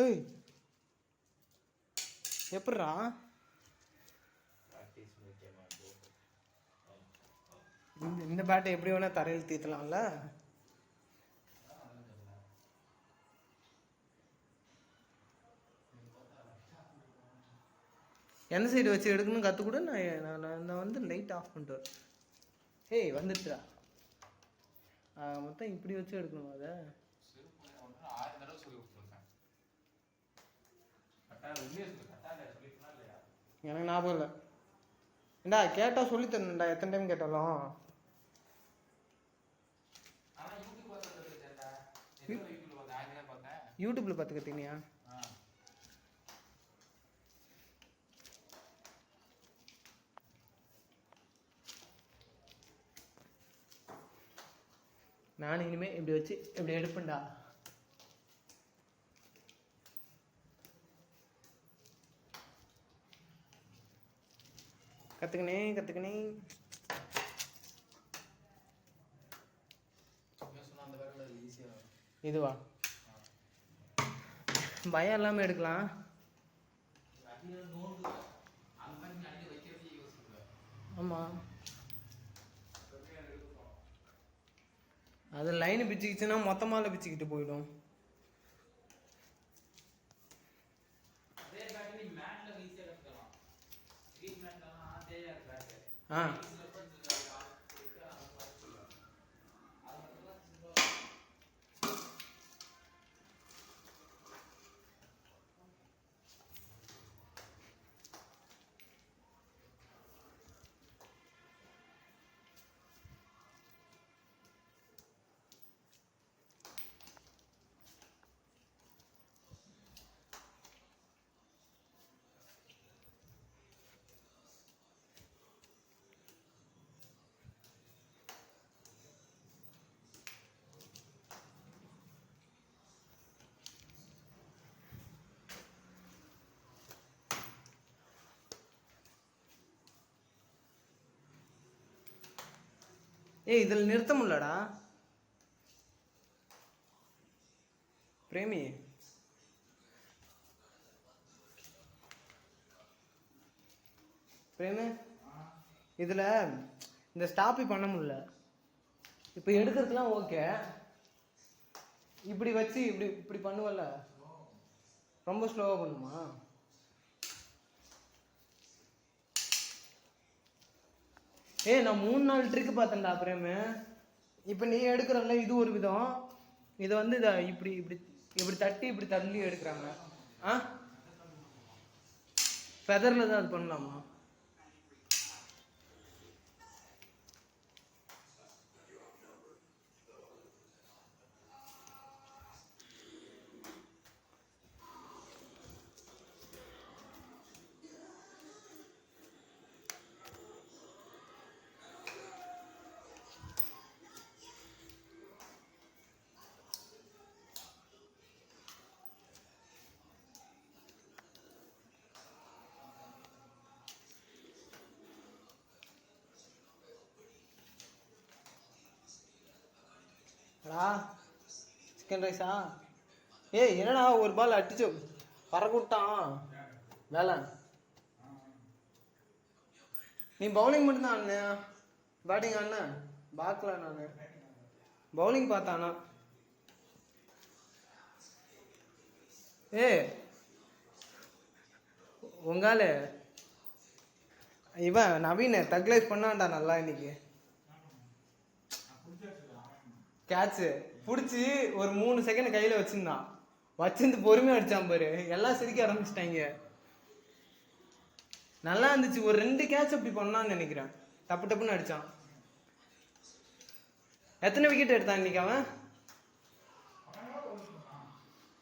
ஏய். எப்பட்றா? இந்த இந்த பேட்டை எப்படி வேணா தரையில் தீத்தலாம்ல. எந்த சைடு வச்சு எடுக்கணும் கற்றுக்கூட நான் நான் நான் நான் வந்து லைட் ஆஃப் பண்ணிட்டு வரேன். ஏய் வந்துட்டுடா மொத்தம் இப்படி வச்சு எடுக்கணுமா அதை? எனக்கு ஞாபகம் இல்லை. ஏண்டா கேட்டால் சொல்லி தரணும்டா எத்தனை டைம் கேட்டாலும். யூடியூப்ல யூடியூப்பில் பார்த்து நான் இனிமேல் இப்படி வச்சு இப்படி எடுப்பேன்டா. கற்றுக்கினே கற்றுக்கினே இதுவா? பயம் இல்லாமல் எடுக்கலாம். ஆமாம் அது லைன் பிச்சுக்கிச்சுன்னா மொத்தமாக பிச்சுக்கிட்டு போயிடும். அதே மேட்ல ஈஸியாக கற்றுக்கலாம் ஸ்ட்ரீட் மேட்லலாம் தெரியாது ஏய் இதில் நிறுத்த முடியலடா. பிரேமி. பிரேமி இதில் இந்த ஸ்டாப்பி பண்ண முடியல. இப்போ எடுக்கிறதுலாம் ஓகே இப்படி வச்சு இப்படி இப்படி பண்ணுவல ரொம்ப ஸ்லோவாக பண்ணுமா? ஏய் நான் மூணு நாள் ட்ரிக்கு பார்த்தேன்டா பிரேமு. இப்போ நீ எடுக்கிறல்ல இது ஒரு விதம். இதை வந்து இதை இப்படி இப்படி இப்படி தட்டி இப்படி தள்ளி எடுக்கிறாங்க. ஆ? ஃபெதரில் தான் அது பண்ணலாமா? சிக்கன் ரைஸா? ஏய் என்னடா ஒரு பால் அடிச்சு வர விட்டான் வேலை. நீ பவுலிங் மட்டும்தான் அண்ணன் பேட்டிங் அண்ணன் பார்க்கல நான். பவுலிங் பார்த்தானா? ஏ உங்கால இவன் நவீன தக்லைஸ் பண்ணான்டா நல்லா இன்னைக்கு. கேட்சு பிடிச்சி ஒரு மூணு செகண்ட் கையில் வச்சிருந்தான். வச்சிருந்து பொறுமையாக அடிச்சான் பாரு. எல்லாம் சிரிக்க ஆரம்பிச்சிட்டாங்க. நல்லா இருந்துச்சு. ஒரு ரெண்டு கேட்ச் அப்படி பண்ணான்னு நினைக்கிறேன். தப்பு டப்புன்னு அடிச்சான். எத்தனை விக்கெட் எடுத்தான் இன்னைக்கு அவன்?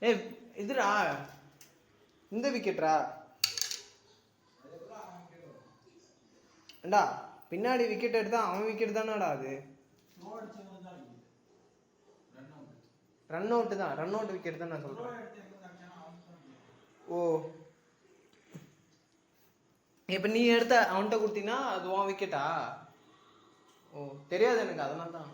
ஏ இதுடா. இந்த விக்கெட்ரா ஏண்டா பின்னாடி விக்கெட் எடுத்தா அவன் விக்கெட் தானடா அது? ரன் அவுட் தான் ரன் அவுட் விக்கெட் தான் நான் சொல்கிறேன் ஓ. இப்போ நீ எடுத்த அவன்கிட்ட கொடுத்தீங்கன்னா அது உன் விக்கெட்டா ஓ தெரியாது எனக்கு அதனால தான்.